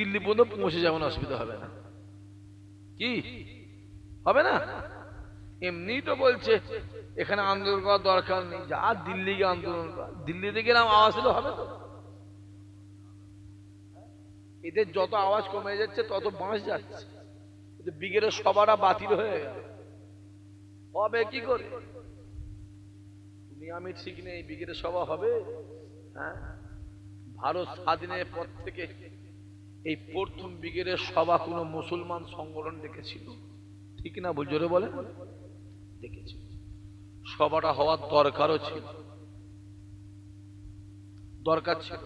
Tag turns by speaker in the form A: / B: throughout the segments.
A: দিল্লি পর্যন্ত পৌঁছে যেমন অসুবিধা হবে না। কি? হবে না? এমনি তো বলছে, এখানে আন্দোলন করার দরকার নেই, যা দিল্লি গিয়ে আন্দোলন কর। দিল্লিতে গেলাম, আওয়াজ হলে হবে তো। এদের যত আওয়াজ কমে যাচ্ছে, তত বাঁশ যাচ্ছে। ব্রিগেডের সভাটা বাতিল হয়ে হবে কি করে? আমি ঠিক নেই, ব্রিগেডের সভা হবে। হ্যাঁ? ভারত স্বাধীনের পর থেকে এই প্রথম ব্রিগেডের সভা কোনো মুসলমান সংগঠন ডেকেছিল। ঠিক না বল জোরে বলে ডেকেছিল। সভাটা হওয়ার দরকারও ছিল। দরকার ছিল।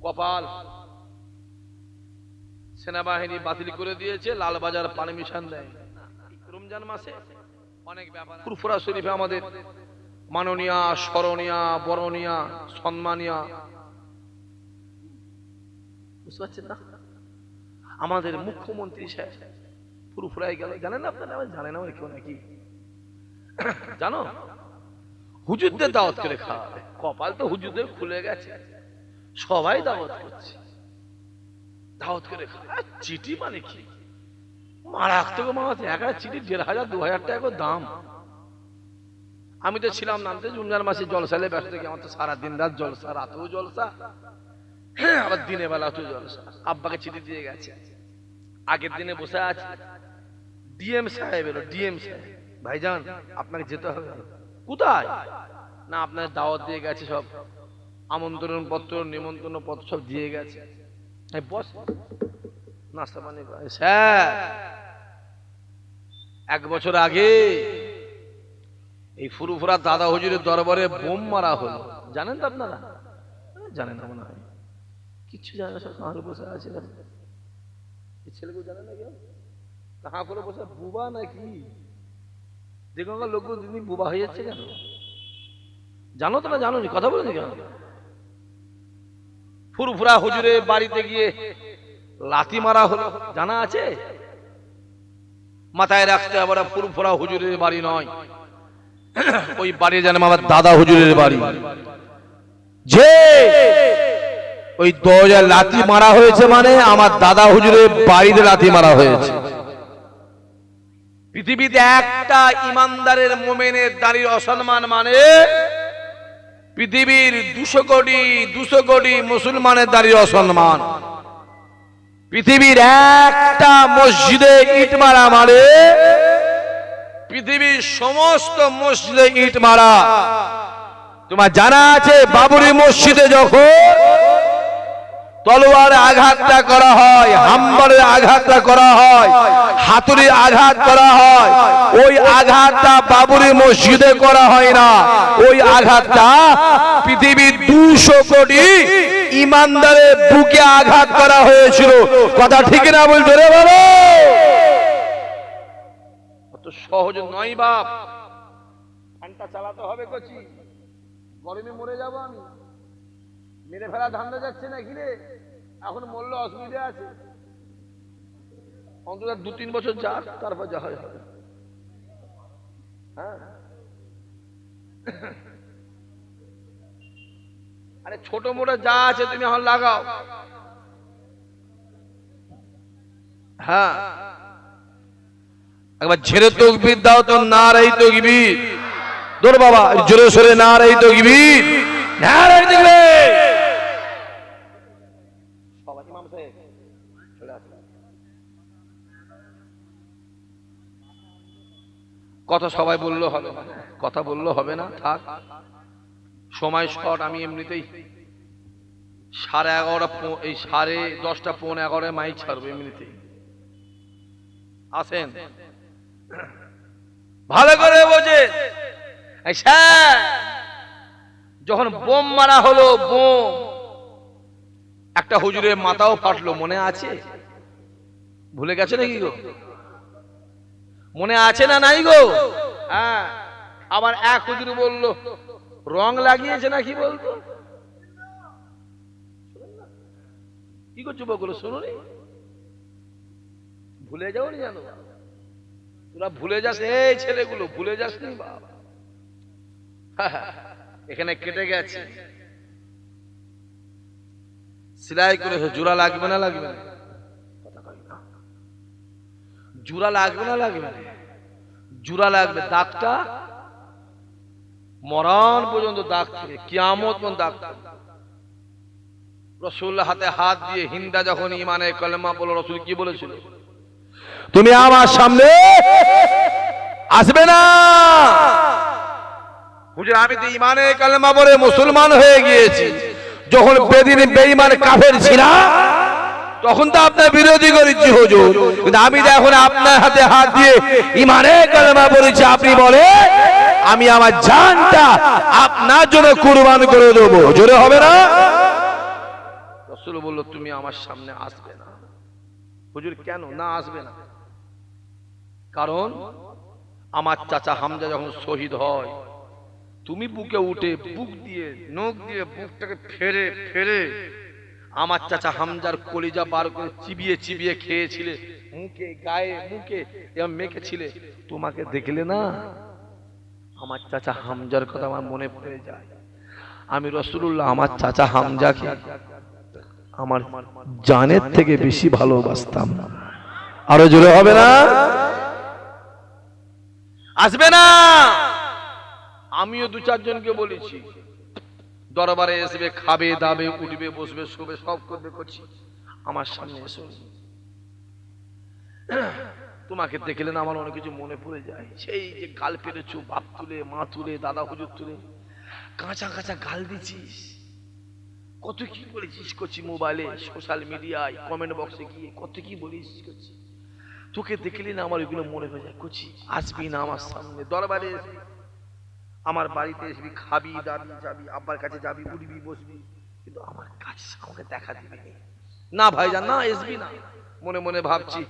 A: কপাল সেনাবাহিনী বাতিল করে দিয়েছে, লালবাজার পারমিশন দেয়। রমজান মাসে অনেক ব্যাপার ফুরফুরা শরীফে আমাদের মাননীয়া স্মরণীয়া বরণীয়া সম্মানীয়া বুঝতে পারছেন না? আমাদের মুখ্যমন্ত্রী সাহেব ফুরফুরাই গেল। জানেন না আপনারা? জানেন না কেউ নাকি। জানো? হুজুরদের দাওয়াত করে খাওয়াবে কপাল তো হুজুরদের খুলে গেছে। সবাই দাওয়াত করছে। দাওয়াত করে খাওয়া চিঠি মানে কি? মারাতে এক একটা চিঠি দেড় হাজার দু হাজার টাকা দাম। আমি তো ছিলাম নামতে জুনজান মাসে জলসালে ব্যস্ত থেকে। আমার তো সারাদিন রাত জলসা রাতেও জলসা। আবার দিনে বেলা জলসা আব্বাকে চিঠি দিয়ে গেছে। আগের দিনে বসে আছে। ডিএম সাহেব এলো, ডিএম সাহেব। ভাইজান, আপনাকে যেতে হবে কোথায়? না, আপনার দাওয়াত দিয়ে গেছে সব। আমন্ত্রণ পত্র, নিমন্ত্রণ পত্র সব দিয়ে গেছে। বস। নাস্তা পানি স্যার, এক বছর আগে এই ফুরুফুরা দাদা হুজুরের দরবারে বোম মারা হলো। জানেন তো আপনারা? জানেন না মনে হয়। কিচ্ছু জানে না, সব কাহার বসে আছে। এই ছেলেগুলো জানে না কেউ? কাহা করে বসে, বুবা নাকি? দেখুন লোক দিন বুবা হয়ে যাচ্ছে কেন? জানো তো না জানো কথা বলে কেন? ফুরফুরা হুজুরে বাড়িতে গিয়ে লাথি মারা হলো। জানা আছে? মাথায় রাখতে আবার ফুরফুরা হুজুরের বাড়ি নয়। ওই বাড়ি জানেন আমার দাদা হুজুরের বাড়ি। যে ওই দরজায় লাথি মারা হয়েছে মানে আমার দাদা হুজুরের বাড়িতে লাথি মারা হয়েছে। পৃথিবীতে একটা ইমানদারের মোমেনের দাঁড়ির অসম্মান মানে পৃথিবীর দুশো কোটি দুশো কোটি মুসলমানের দাঁড়িয়ে অসম্মান। পৃথিবীর একটা মসজিদে ইট মারা মানে পৃথিবীর সমস্ত মসজিদে ইট মারা। তোমার জানা আছে, বাবুরি মসজিদে যখন তলোয়ার আঘাতটা করা হয় হাম্বারের আঘাতটা করা হয় হাতুড়ি আঘাত করা হয়। ওই আঘাতটা বাবুরি মসজিদে করা হয় না। ওই আঘাতটা পৃথিবীর দুশো কোটি ইমানদারের বুকে আঘাত করা হয়েছিল। কথা ঠিক না বলতো রে বলো অত সহজ নয় বাপ। ফ্যানটা চালাতে হবে কচি। গরমে মরে যাব আমি। মেরে ফেলা ধান্দা যাচ্ছে না কিরে এখন মরলে অসুবিধা আছে। অন্তত দু তিন বছর যাক, তারপর যা হয় হবে। হ্যাঁ? আরে ছোট মোটো যা আছে তুমি এখন লাগাও। হ্যাঁ? একবার ঝেড়ে তকবির দাও তো না রাই তকবির। দৌড় বাবা, জোরে সরে না রাই তকবির। না রাই তকবির সবাই ইমাম সাহেব চলে আসুন। কথা সবাই বলল হবে। কথা বলল হবে না, থাক। সময় শর্ট আমি এমনিতেই সাড়ে এগারোটা এই সাড়ে দশটা পৌনে এগারোটায় মাইক ছাড়বো এমনিতেই। আসেন। ভালো করে বোঝে। যখন বোম মারা হলো, বোম। একটা হুজুরের মাথাও ফাটলো, মনে আছে? ভুলে গেছে নাকি গো? মনে আছে না নাই গো? হ্যাঁ। আবার এক হুজুর বলল, রং লাগিয়েছে না কি বলতো? কি করছ বগুলো শোনো ভুলে যাও নি জানো তোরা ভুলে যাস এই ছেলেগুলো, ভুলে যাস নি বাবা। এখানে কেটে গেছে। সেলাই করে জোড়া লাগবে না লাগবে না? জুড়া লাগবে না লাগবে? জুড়া লাগবে। দাগটা মরণ পর্যন্ত দাগ থাকে, কিয়ামত পর্যন্ত দাগ থাকে। রসুল হাতে হাত দিয়ে হিন্দা যখন ইমানে কলেমা বলো রসুল কি বলেছিল? তুমি আমার সামনে আসবে না! হুজুর, আমি তো ইমানে কালেমা বলে মুসলমান হয়ে গিয়েছি। যখন বেদিন বেঈমান কাফের ছিলাম তখন তো আপনার বিরোধী করেছি হুজুর। কিন্তু আমি তো এখন আপনার হাতে হাত দিয়ে ইমানে কালেমা বলেছি আপনি বলে, আমি আমার জানটা আপনার জন্য কুরবান করে দেবো। জোরে হবে না? বলল, তুমি আমার সামনে আসবে না। হুজুর, কেন? না আসবে না। কারণ আমার চাচা হামজা যখন শহীদ হয়, তুমি বুকে উঠে বুক দিয়ে, নখ দিয়ে বুকটাকে ফেরে ফেরে আমার চাচা হামজার কলিজা বার করে চিবিয়ে চিবিয়ে খেয়েছিলে। মুখে, গায়ে, মুখে এরকম মেখেছিলে। তোমাকে দেখলে না? আমার চাচা হামজার কথা আমার মনে পড়ে যায়। আমি রসুল্লাহ আমার চাচা হামজাকে আমার জানের থেকে বেশি ভালোবাসতাম। আরও জোরে হবে না? আসবে না? আমিও দু চারজনকে বলেছি। দরবারে আসবে খাবে, দাবে, উঠবে, বসবে, শোবে, সব করবে, করছি। আমার সামনে এসো। তোমাকে দেখলে না আমার অনেক কিছু মনে পড়ে যায়। সেই যে গাল পেরেছ, বাপ তুলে, মা তুলে, দাদা হুজুর তুলে। কাঁচা কাঁচা গাল দিছিস কত কি বলেছিস করছি মোবাইলে, সোশ্যাল মিডিয়ায়, কমেন্ট বক্সে গিয়ে, কত কি বলিস করছি। তোকে দেখলে না আমার ওইগুলো মনে হয়ে যায়। করছি, আসবি না আমার সামনে। দরবারে আমার বাড়িতে আসবি খাবি, দাবি, যাবি, আব্বার কাছে যাবি, উঠবি, বসবি। কিন্তু আমার কাজ আমাকে দেখা দিবি নি। না ভাইজান, না আসবি না। মনে মনে ভাবছি,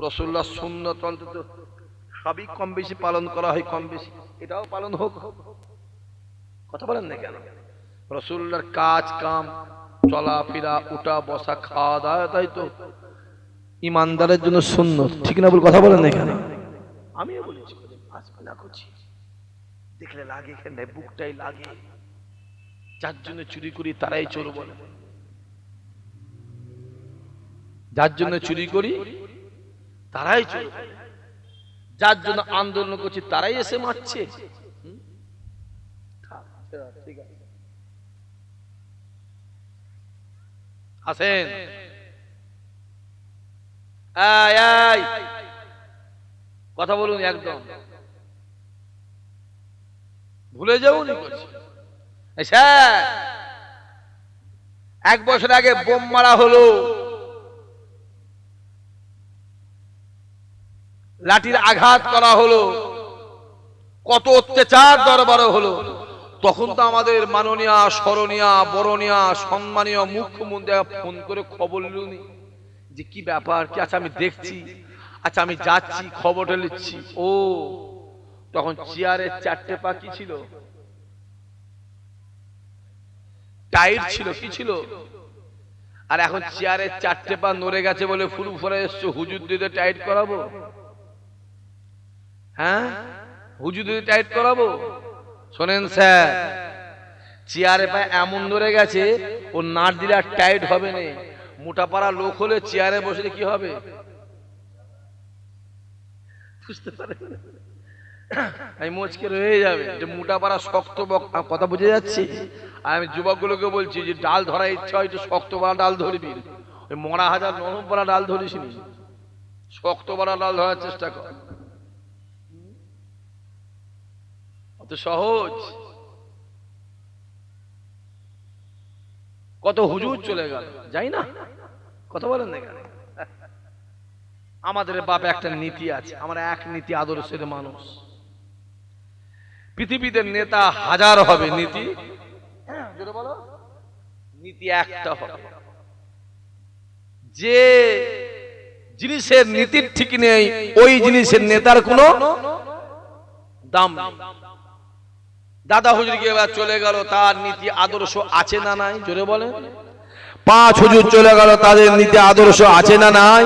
A: রসুল্লাহ সুন্নত অন্তত সবই কম বেশি পালন করা হয়, কম বেশি। এটাও পালন হোক। কথা বলেন না কেন? রসুল্লার কাজ, কাম, চলাফেরা, উঠা, বসা, খাওয়া দাওয়া, তাই তো। ইমানদারের জন্য শূন্য ঠিক না বল কথা বলেন না কেন? আমিও বলেছি না করছি। দেখলে লাগে এখানে বুকটাই লাগে। যার জন্য চুরি করি তারাই চোর বলে যার জন্য চুরি করি তারাই চোর যার জন্য আন্দোলন করছি তারাই এসে মারছে। আসেন। কথা বলুন একদম। ভুলে যাব নি এক বছর আগে বোম মারা হলো। লাঠির আঘাত করা হলো। কত অত্যাচার দরবারও হলো। তখন তো আমাদের মাননীয় স্মরণীয় বরণীয় সম্মানীয় মুখ্যমন্ত্রী ফোন করে খবর নিলনি। যে কি ব্যাপার, কি আচ্ছা আমি দেখছি? আচ্ছা আমি যাচ্ছি, খবরটা নিচ্ছি ও তখন চেয়ারের চারটে পা কি ছিল? টাইট ছিল কি ছিল? আর এখন চেয়ারের চারটে পা নড়ে গেছে বলে ফুল ফুরে এসছো হুজুর দিতে টাইট করাবো? হ্যাঁ? হুজুর দিতে টাইট করাবো? শোনেন স্যার চেয়ারে পায়ে এমন ধরে গেছে ও নাট দিলে আর টাইট হবে না। মোটা পাড়া লোক হলে চেয়ারে বসলে কি হবে? বুঝতে পারে আমি মোচকে রয়ে যাবে, যে মোটা পাড়া শক্ত কথা বুঝে যাচ্ছি? আর আমি যুবকগুলোকে বলছি, যে ডাল ধরার ইচ্ছা হয় শক্ত পাড়া ডাল ধরবি। ওই মরা হাজার নরম পাড়া ডাল ধরিস নি। শক্ত পাড়া ডাল ধরার চেষ্টা কর। অত সহজ। কত হুজুর চলে গেল, যাই না? কথা বলেন না কেন? আমাদের বাপ একটা নীতি আছে, আমরা এক নীতি আদর্শের মানুষ। পৃথিবীতে নেতা হাজার হবে, নীতি। নীতি একটা হবে। যে জিনিসের নীতির ঠিক নেই, ওই জিনিসের নেতার কোনো দাম দাদা হুজুর এবার চলে গেল, তার নীতি আদর্শ আছে না নাই? জোরে বলেন। পাঁচ হুজুর চলে গেল, তাদের নীতি আদর্শ আছে না নাই?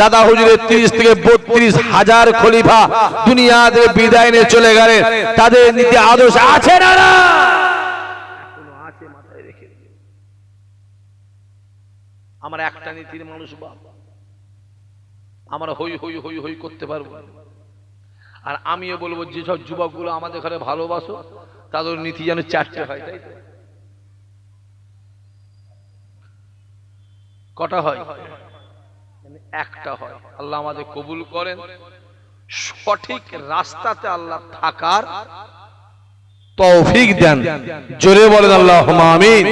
A: দাদা হুজুরের তিরিশ থেকে বত্রিশ হাজার খলিফা দুনিয়া থেকে বিদায় নিয়ে চলে গেলেন, তাদের নীতি আদর্শ আছে না না। আমার একটা নীতির মানুষ বাবা আমরা হই হই হই হই করতে পারব। আর আমিও বলব, যেসব যুবকগুলো আমাদের ঘরে ভালোবাসো, তাদের নীতি যেন চারটে হয়, তাই কটা হয়? মানে একটা হয়। আল্লাহ আমাদের কবুল করেন। সঠিক রাস্তাতে আল্লাহ থাকার তৌফিক দেন। জোরে বলেন আল্লাহ আমিন।